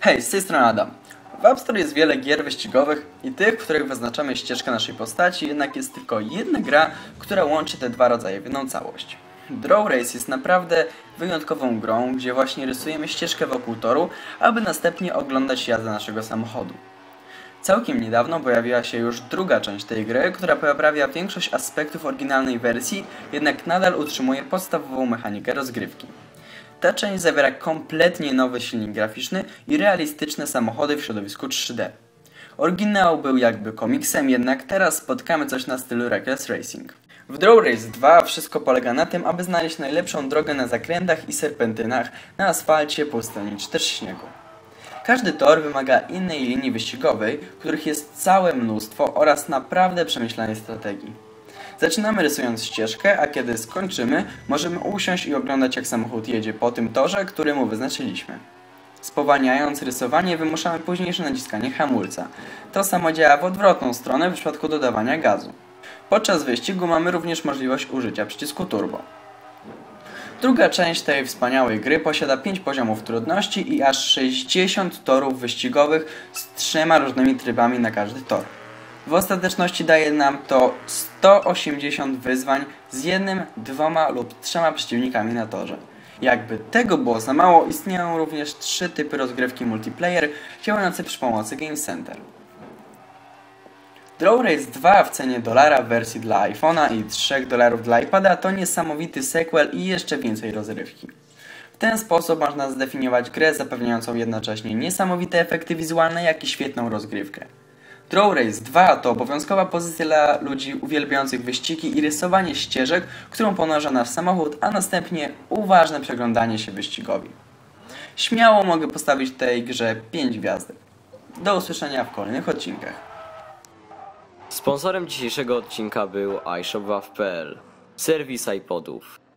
Hej, z tej strony Adam. W App Store jest wiele gier wyścigowych i tych, w których wyznaczamy ścieżkę naszej postaci, jednak jest tylko jedna gra, która łączy te dwa rodzaje w jedną całość. Draw Race jest naprawdę wyjątkową grą, gdzie właśnie rysujemy ścieżkę wokół toru, aby następnie oglądać jazdę naszego samochodu. Całkiem niedawno pojawiła się już druga część tej gry, która poprawia większość aspektów oryginalnej wersji, jednak nadal utrzymuje podstawową mechanikę rozgrywki. Ta część zawiera kompletnie nowy silnik graficzny i realistyczne samochody w środowisku 3D. Oryginał był jakby komiksem, jednak teraz spotkamy coś na stylu Reckless Racing. W Draw Race 2 wszystko polega na tym, aby znaleźć najlepszą drogę na zakrętach i serpentynach, na asfalcie, pustyni czy też śniegu. Każdy tor wymaga innej linii wyścigowej, których jest całe mnóstwo oraz naprawdę przemyślanej strategii. Zaczynamy rysując ścieżkę, a kiedy skończymy, możemy usiąść i oglądać jak samochód jedzie po tym torze, który mu wyznaczyliśmy. Spowalniając rysowanie wymuszamy późniejsze naciskanie hamulca. To samo działa w odwrotną stronę w przypadku dodawania gazu. Podczas wyścigu mamy również możliwość użycia przycisku turbo. Druga część tej wspaniałej gry posiada 5 poziomów trudności i aż 60 torów wyścigowych z trzema różnymi trybami na każdy tor. W ostateczności daje nam to 180 wyzwań z jednym, dwoma lub trzema przeciwnikami na torze. Jakby tego było za mało, istnieją również trzy typy rozgrywki multiplayer działające przy pomocy Game Center. Draw Race 2 w cenie dolara w wersji dla iPhone'a i 3 dolarów dla iPada to niesamowity sequel i jeszcze więcej rozrywki. W ten sposób można zdefiniować grę zapewniającą jednocześnie niesamowite efekty wizualne, jak i świetną rozgrywkę. Draw Race 2 to obowiązkowa pozycja dla ludzi uwielbiających wyścigi i rysowanie ścieżek, którą ponoża nasz samochód, a następnie uważne przeglądanie się wyścigowi. Śmiało mogę postawić tej grze 5 gwiazdek. Do usłyszenia w kolejnych odcinkach. Sponsorem dzisiejszego odcinka był iShopWaw.pl, serwis iPodów.